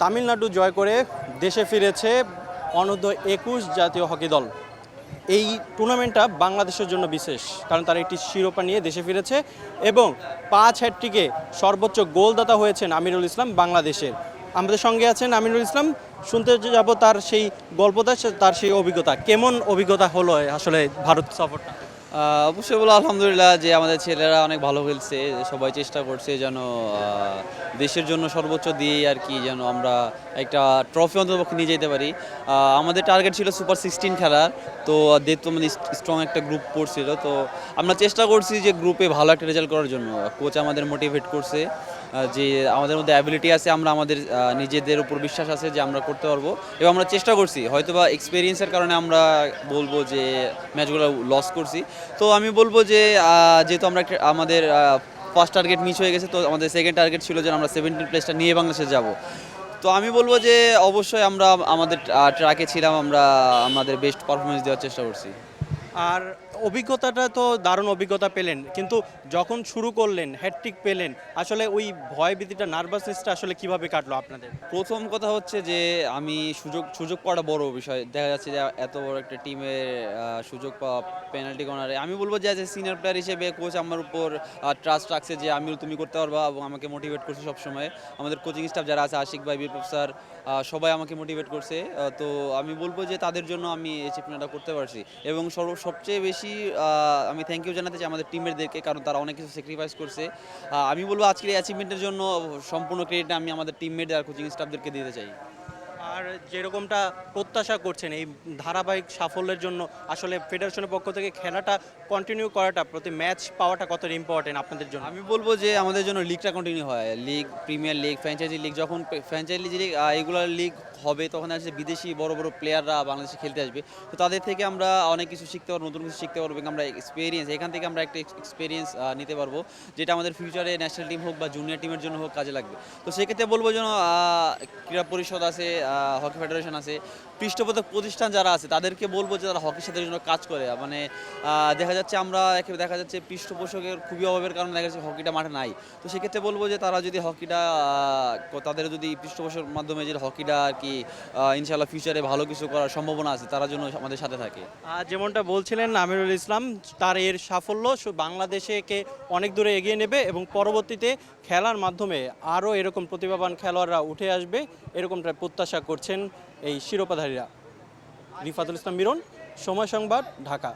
তামিলনাড়ু জয় করে দেশে ফিরেছে অনূর্ধ্ব একুশ জাতীয় হকি দল। এই টুর্নামেন্টটা বাংলাদেশের জন্য বিশেষ, কারণ তারা একটি শিরোপা নিয়ে দেশে ফিরেছে এবং পাঁচ হ্যাট্রিকে সর্বোচ্চ গোলদাতা হয়েছেন আমিরুল ইসলাম বাংলাদেশের। আমাদের সঙ্গে আছেন আমিরুল ইসলাম। শুনতে যাব তার সেই গল্পটা, তার সেই অভিজ্ঞতা। কেমন অভিজ্ঞতা হলো আসলে ভারত সফরটা? অবশ্যই বলো, আলহামদুলিল্লাহ যে আমাদের ছেলেরা অনেক ভালো খেলছে সবাই চেষ্টা করছে যেন দেশের জন্য সর্বোচ্চ দিয়ে আর কি যেন আমরা একটা ট্রফি অন্ততপক্ষে নিয়ে যেতে পারি। আমাদের টার্গেট ছিল সুপার সিক্সটিন খেলার, তো যেহেতু আমাদের স্ট্রং একটা গ্রুপ পড়ছিল। তো আমরা চেষ্টা করছি যে গ্রুপে ভালো একটা রেজাল্ট করার জন্য। কোচ আমাদের মোটিভেট করছে। যে আমাদের মধ্যে অ্যাবিলিটি আছে, আমরা আমাদের নিজেদের উপর বিশ্বাস আছে যে আমরা করতে পারব। এবং আমরা চেষ্টা করছি হয়তো বা এক্সপিরিয়েন্সের কারণে আমরা বলব যে ম্যাচগুলো লস করছি। তো আমি বলব যে যেহেতু আমরা আমাদের ফার্স্ট টার্গেট মিস হয়ে গেছে, তো আমাদের সেকেন্ড টার্গেট ছিল যে আমরা সেভেন্টিন প্লেসটা নিয়ে বাংলাদেশে যাব। তো আমি বলব যে, অবশ্যই আমরা আমাদের ট্র্যাকে ছিলাম, আমরা, আমাদের বেস্ট পারফরমেন্স দেওয়ার চেষ্টা করছি। আর অভিজ্ঞতাটা তো দারুণ অভিজ্ঞতা পেলেন, কিন্তু যখন শুরু করলেন হ্যাট্রিক পেলেন, আসলে ওই ভয় ভীতিটা নার্ভাসনেসটা আসলে কীভাবে কাটলো আপনাদের? প্রথম কথা হচ্ছে যে, আমি সুযোগ সুযোগ পাওয়াটা বড় বিষয়। দেখা যাচ্ছে যে, এত বড় একটা টিমের সুযোগ পাওয়া পেনাল্টি কর্নারে আমি বলব যে সিনিয়র প্লেয়ার হিসেবে কোচ আমার উপর ট্রাস্ট রাখছে যে আমি তুমি করতে পারবা এবং আমাকে মোটিভেট করছে সবসময়। আমাদের কোচিং স্টাফ যারা আছে, আশিক ভাই, বিপ্লব স্যার সবাই আমাকে মোটিভেট করছে। তো আমি বলব যে, তাদের জন্য আমি এই অ্যাচিভমেন্টটা করতে পারছি। এবং সর্ব সবচেয়ে বেশি আহ, আমি থ্যাংক ইউ জানাতে চাই আমাদের টিমেরদেরকে কারণ তারা অনেক কিছু স্যাক্রিফাইস করছে। আমি বলব আজকের এই অ্যাচিভমেন্টের জন্য সম্পূর্ণ ক্রেডিট আমি আমাদের টিমমেট আর কোচিং স্টাফদেরকে দিতে চাই। আর যেরকমটা প্রত্যাশা করছেন, এই ধারাবাহিক সাফল্যের জন্য আসলে ফেডারেশনের পক্ষ থেকে খেলাটা কন্টিনিউ করাটা প্রতি ম্যাচ পাওয়াটা কত ইম্পর্টেন্ট আপনাদের জন্য? আমি বলব যে আমাদের জন্য লিগটা কন্টিনিউ হয়। League premier league franchise league যখন ফ্র্যাঞ্চাইজি লিগ এগুলো লিগ হবে, তখন আসলে বিদেশি বড় বড় প্লেয়াররা বাংলাদেশে খেলতে আসবে। তো তাদের থেকে আমরা অনেক কিছু শিখতে পারব, নতুন কিছু শিখতে পারব আমরা এক্সপিরিয়েন্স এখান থেকে আমরা একটা এক্সপিরিয়েন্স নিতে পারব, যেটা আমাদের ফিউচারে ন্যাশনাল টিম হোক বা জুনিয়র টিমের জন্য হোক কাজে লাগবে। তো সেক্ষেত্রে বলব যেন ক্রীড়া পরিষদ আছে হকি ফেডারেশন আছে, পৃষ্ঠপোষক প্রতিষ্ঠান যারা আছে, তাদেরকে বলব যে তারা হকির সাথে জন্য কাজ করে। মানে দেখা যাচ্ছে আমরা দেখা যাচ্ছে পৃষ্ঠপোষকের খুবই অভাবের কারণে দেখা যাচ্ছে হকিটা মাঠে নাই। তো সেক্ষেত্রে বলব যে তারা যদি হকিটা তাদের যদি পৃষ্ঠপোষকের মাধ্যমে যে হকিটা আর কি ইনশাল্লাহ ফিউচারে ভালো কিছু করার সম্ভাবনা আছে, তারা জন্য আমাদের সাথে থাকে। যেমনটা বলছিলেন আমিরুল ইসলাম, তার এর সাফল্য বাংলাদেশেকে অনেক দূরে এগিয়ে নেবে এবং পরবর্তীতে খেলার মাধ্যমে আরও এরকম প্রতিভাবান খেলোয়াড়রা উঠে আসবে। এরকমটা প্রত্যাশা করছেন এই শিরোপাধারীরা। রিফাতুল ইসলাম মিরন সময় সংবাদ ঢাকা।